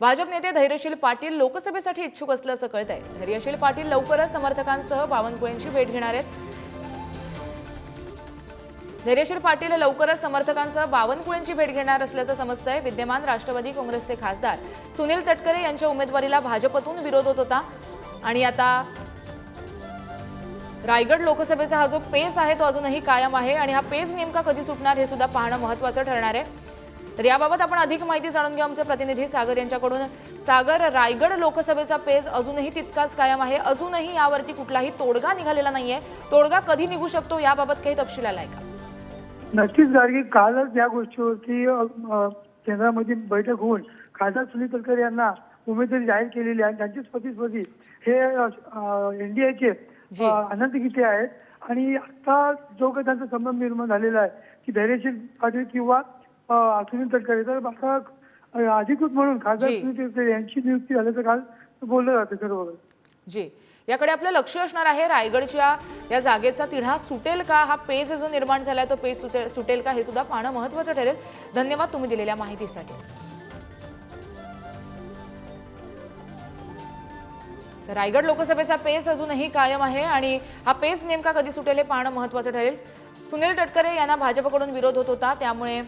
भाजप नेते धैर्यशील पाटील लोकसभेसाठी इच्छुक असल्याचं कळत आहे धैर्यशील पाटील लवकरच समर्थकांसह बावनकुळेंची भेट घेणार आहेत. धैर्यशील पाटील लवकरच समर्थकांसह बावनकुळेंची भेट घेणार असल्याचं समजतंय. विद्यमान राष्ट्रवादी काँग्रेसचे खासदार सुनील तटकरे यांच्या उमेदवारीला भाजपतून विरोध होत होता. आणि आता रायगड लोकसभेचा हा जो पेस आहे तो अजूनही कायम आहे आणि हा पेस नेमका कधी सुटणार हे सुद्धा पाहणं महत्वाचं ठरणार आहे. तर याबाबत आपण अधिक माहिती जाणून घेऊ आमचे प्रतिनिधी सागर यांच्याकडून. सागर रायगड लोकसभेचा पेच अजूनही तितकाच कायम आहे. अजूनही यावरती कुठलाही तोडगा निघालेला नाहीये. तोडगा कधी निघू शकतो याबाबत काही तपशील आलाय का? नक्कीच गाडगे कालच या गोष्टीवरती केंद्रामध्ये बैठक होऊन खासदार सुनील तटकरे यांना उमेदवारी जाहीर केलेली आहे. त्यांचीच प्रतिस्पर्धी हे एनडीएचे. अनंत गीते आहेत. आणि आता जो काही त्यांचा संबंध निर्माण झालेला आहे की धैर्यशील पाटील किंवा तटकरे तर आता अधिकृत म्हणून खासदार जी. सुनील तटकरे यांची नियुक्ती झाल्याचं काल बोललं जातं सर्व जी. याकडे आपलं लक्ष असणार आहे. रायगडच्या या जागेचा तिढा सुटेल का? हा पेज जो निर्माण झालाय तो पेज सुटेल का? हे सुद्धा पाहणं महत्वाचं ठरेल. धन्यवाद तुम्ही दिलेल्या माहितीसाठी. रायगड लोकसभेचा पेच अजूनही कायम आहे आणि हा पेच नेमका कधी सुटेल हे पाहणं महत्वाचं ठरेल. सुनील तटकरे यांना भाजपकडून विरोध होत होता त्यामुळे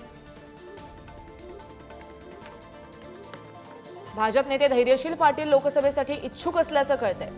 भाजप नेते धैर्यशील पाटील लोकसभेसाठी इच्छुक असल्याचं कळतंय.